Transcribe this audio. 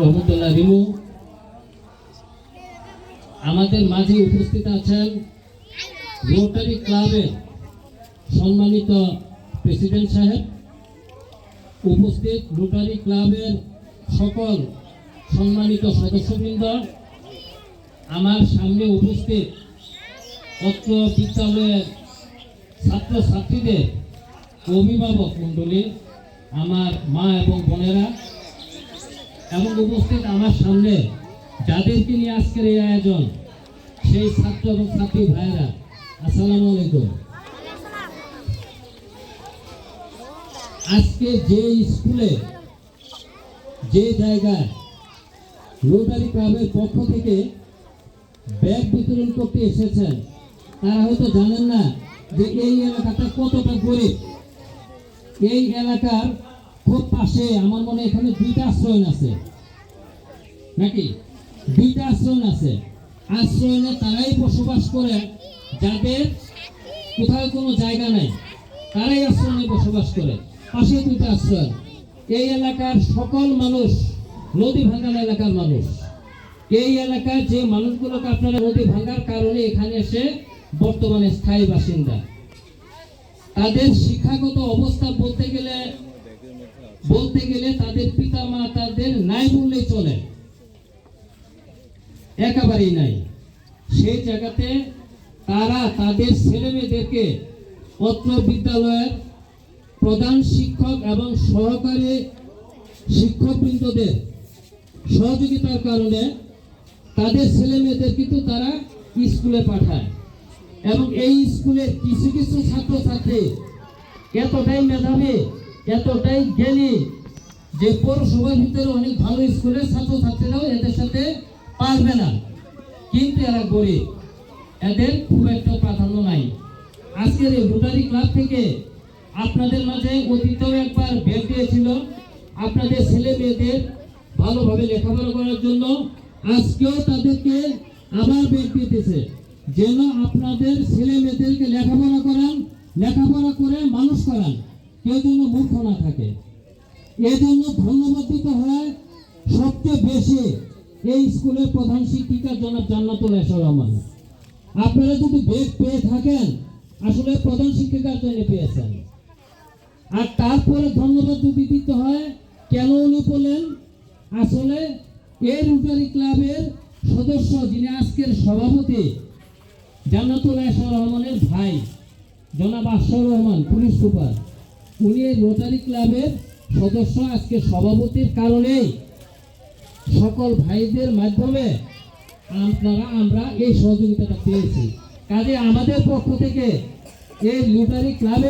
রহমতুল্লাহ রিমু। আমাদের মাঝে উপস্থিত আছেন রোটারি ক্লাবের সম্মানিত প্রেসিডেন্ট সাহেব। উপস্থিত রোটারি ক্লাবের সকল সম্মানিত সদস্যবৃন্দ। আমার সামনে উপস্থিত অত্র বিদ্যালয়ের ছাত্রছাত্রীদের অভিভাবক মণ্ডলী, আমার মা এবং বোনেরা। এবং উপস্থিত আমার সামনে যাদেরকে নিয়ে আজকের এই আয়োজন, সেই ছাত্র এবং ছাত্রী ভাইয়েরা, আসসালামু আলাইকুম। আজকে যে স্কুলে, যে জায়গায় রোটারি ক্লাবের পক্ষ থেকে ব্যাগ বিতরণ করতে এসেছেন, তারা হয়তো জানেন না যে এই এলাকাটা কতটা গরিব। এই এলাকার খুব পাশে, আমার মনে এখানে দুইটা আশ্রয়ন আছে। নাকি? দুইটা আশ্রয়ন আছে। আশ্রয়নে তারাই বসবাস করে, যাদের কোথাও কোনো জায়গা নাই, তারাই আশ্রয়নে বসবাস করে। পাশে দুইটা আশ্রয়ন এই এলাকার সকল মানুষ নদী ভাঙ্গাল এলাকার মানুষ। এই এলাকার যে মানুষগুলোকে আপনারা নদী ভাঙ্গার কারণে এখানে এসে বর্তমানে স্থায়ী বাসিন্দা। তাদের শিক্ষাগত অবস্থা বলতে গেলে বলতে গেলে তাদের পিতা মাতাদের নাই বললেই চলে। একেবারেই নাই। সেই জায়গাতে তারা তাদের ছেলে মেয়েদেরকে অত্র বিদ্যালয়ের প্রধান শিক্ষক এবং সহকারী শিক্ষকবৃন্দদের সহযোগিতার কারণে তাদের ছেলে মেয়েদের কিন্তু তারা স্কুলে পাঠায়। এবং এই স্কুলের কিছু কিছু ছাত্রছাত্রী এতটাই মেধাবী এতটাই জ্ঞানী যে পৌরসভার ভিতরে অনেক ভালো স্কুলের ছাত্রছাত্রীরাও এদের সাথে পারবে না। কিন্তু এরা গরিব। এদের খুব একটা প্রাধান্য নাই। আজকের এই রোটারি ক্লাব থেকে আপনাদের মাঝে অতীতেও একবার বের দিয়েছিল আপনাদের ছেলে মেয়েদের ভালোভাবে লেখাপড়া করার জন্য। আজকেও তাদেরকে আবার বের দিতেছে। যেন আপনাদের ছেলে মেয়েদেরকে লেখাপড়া করান, লেখাপড়া করে মানুষ করান। কেউ যেন মূর্খ না থাকে। এই জন্য ধন্যবাদ দিতে হয় সবচেয়ে বেশি এই স্কুলের প্রধান শিক্ষিকা জনাব জান্নাতুল রহমান। আপনারা যদি বেগ পেয়ে থাকেন, আসলে প্রধান শিক্ষিকার জন্য পেয়েছেন। আর তারপরে ধন্যবাদ যদি দিতে হয়, কেন উনি বলেন আসলে এই রোটারি ক্লাবের সদস্য যিনি আজকের সভাপতি, জান্নাতুল এসর রহমানের ভাই, জনাব আশর রহমান, পুলিশ সুপার। উনি এই রোটারি ক্লাবের সদস্য, আজকে সভাপতির কারণেই সকল ভাইদের মাধ্যমে আপনারা, আমরা এই সহযোগিতাটা পেয়েছি। কাজে আমাদের পক্ষ থেকে এই রোটারি ক্লাবের